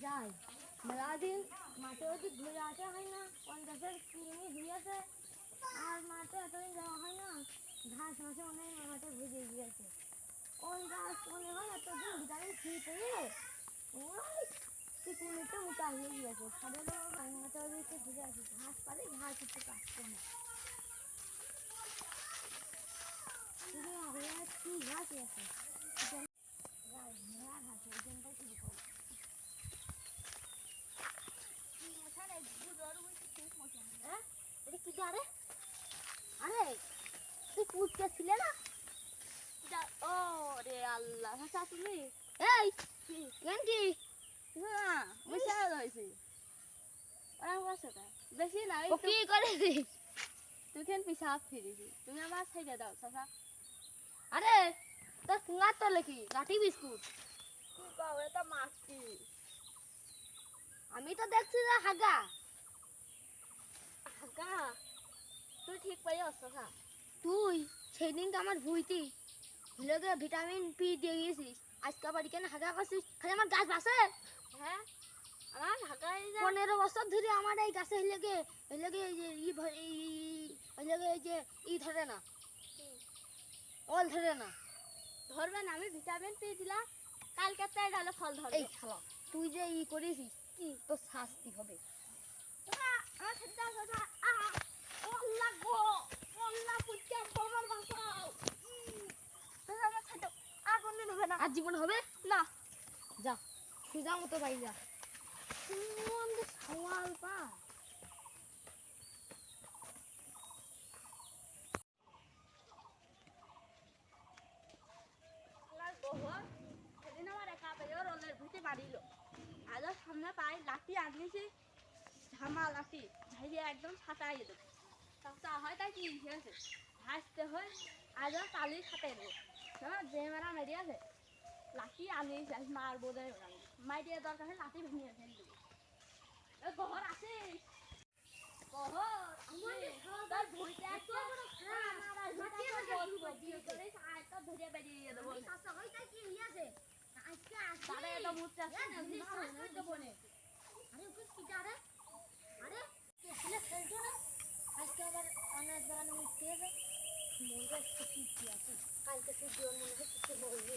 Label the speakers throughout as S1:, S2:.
S1: যাই মেলা মাঠে ওই ঘুরে আসা হয় না? পঞ্চাশের কিমি দিয়েছে আর মাঠে এতদিন যাওয়া হয় না। ঘাস মাসে অনেক মাঠে ভুজে গিয়েছে। ওই গাছ মনে হয় এতদিন ভিটামিন সি পেয়ে ওই চিকুনিতে মোটা হয়ে গিয়েছে। খাদের মাঠে ওদিকে ঘুরে আসে ঘাস পারে ঘাস কিছু কাটছে না শুধু আগে কি ঘাস আছে মেলা ঘাস ওই জন্যটাই শুরু করব হ্যাঁ? এটা আরে আরে তুই কুচকে ছিলে না?
S2: ও রে আল্লাহ ভাষা তুমি
S1: এই কি
S2: না মিশা হয়েছে ওরা বসে বেশি না
S1: ও কি করে?
S2: তুই কেন পিসাব ফিরেছি তুমি আমার সাইডে দাও চাচা।
S1: আরে তোর ফিঙ্গার তো লেখি লাঠি বিস্কুট?
S2: কি কও এটা মাছটি
S1: আমি তো দেখছি যে হাগা।
S2: হাগা? তুই ঠিক পাই চাচা
S1: তুই সেই দিনকে আমার ভুইতি। ভুলে ভিটামিন পি দিয়ে গিয়েছিস আজকে বাড়ি কেন হাগা করছিস খালি আমার গাছ বাসে।
S2: হ্যাঁ? আমার ঢাকায়
S1: পনেরো বছর ধরে আমার এই গাছে এই যে ই এই যে ই ধরে না। অল ধরে না।
S2: ধরবেন আমি ভিটামিন পি দিলাম। কালকে তাই গেলে ফল ধরবে।
S1: এই শালা তুই যে ই করেছিস কি? তোর শাস্তি হবে।
S2: আমার সাথে দাও চাচা আহা আল্লাহ গো আল্লাহ পুচ্চা বড় বাঁচাও উম, চাচা, আমার সাথে দাও। আগুন দিয়ে নেবে না
S1: আর জীবন হবে?
S2: না।
S1: যা, সোজা মতো বাড়ি যা। সওয়াল পা।
S2: সামনে পাই লাঠি একদম হয় তাই কি ভাসতে হয়, আজ কালি না যে মেরা মেরি আছে লাঠি আনিয়েছি আজ মারবো দেয় মাই দিয়ে দরকার লাঠি ভেঙে ফেল দেবো। তোর ভুঁইতে ধরে বেরিয়ে দেবো
S1: শাসক কি হইয়াছে আজকে। আরে ওকে কি আরে আরে খেলছো না? আবার উঠতে মনটা একটু কি আছে? কালকে সূর্য মনে হয় কিছু বলবে।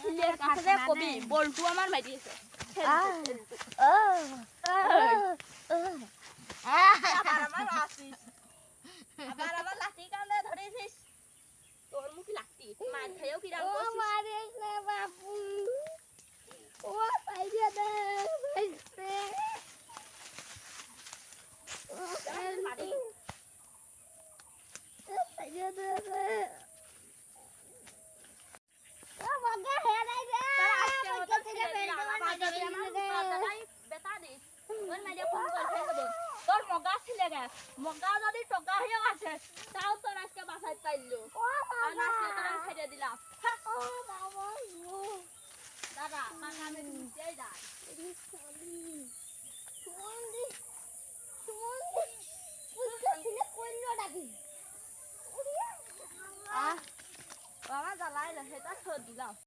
S2: ফিলের কাছে যে কবি বলটু আমার মারিয়েছে আবার আমার আসিস আবার আমার লাঠি কামড়ে ধরেছিস। তোর মুখে মার খেয়েও
S1: ও
S2: করছিস
S1: মারিস না বাপু ও সাজিয়ে দে সাজিয়ে ও
S2: মারি।
S1: সাজিয়ে দে ও মগা হে নাই রে
S2: তারা আজকে
S1: মগা
S2: মতো
S1: থেকে
S2: ছেড়ে
S1: বের
S2: দিলাম।
S1: করে
S2: আমার
S1: না
S2: যদি আমার
S1: দে
S2: দাদাই বেটা দিস তোর মেয়ে ফোন করে ফেলে দেবো তোর মগা ছিলে গে। মগা যদি টকা হয়ে গেছে তাও তোর আজকে বাসায় পাইলো।
S1: বাবা।
S2: আজকে তোর আমি ছেড়ে দিলাম।
S1: ও বাবা ও
S2: দাদা কাকা আমি নিচেই যাই বাবা জ্বালাইলে সেটা ছোট দিলাম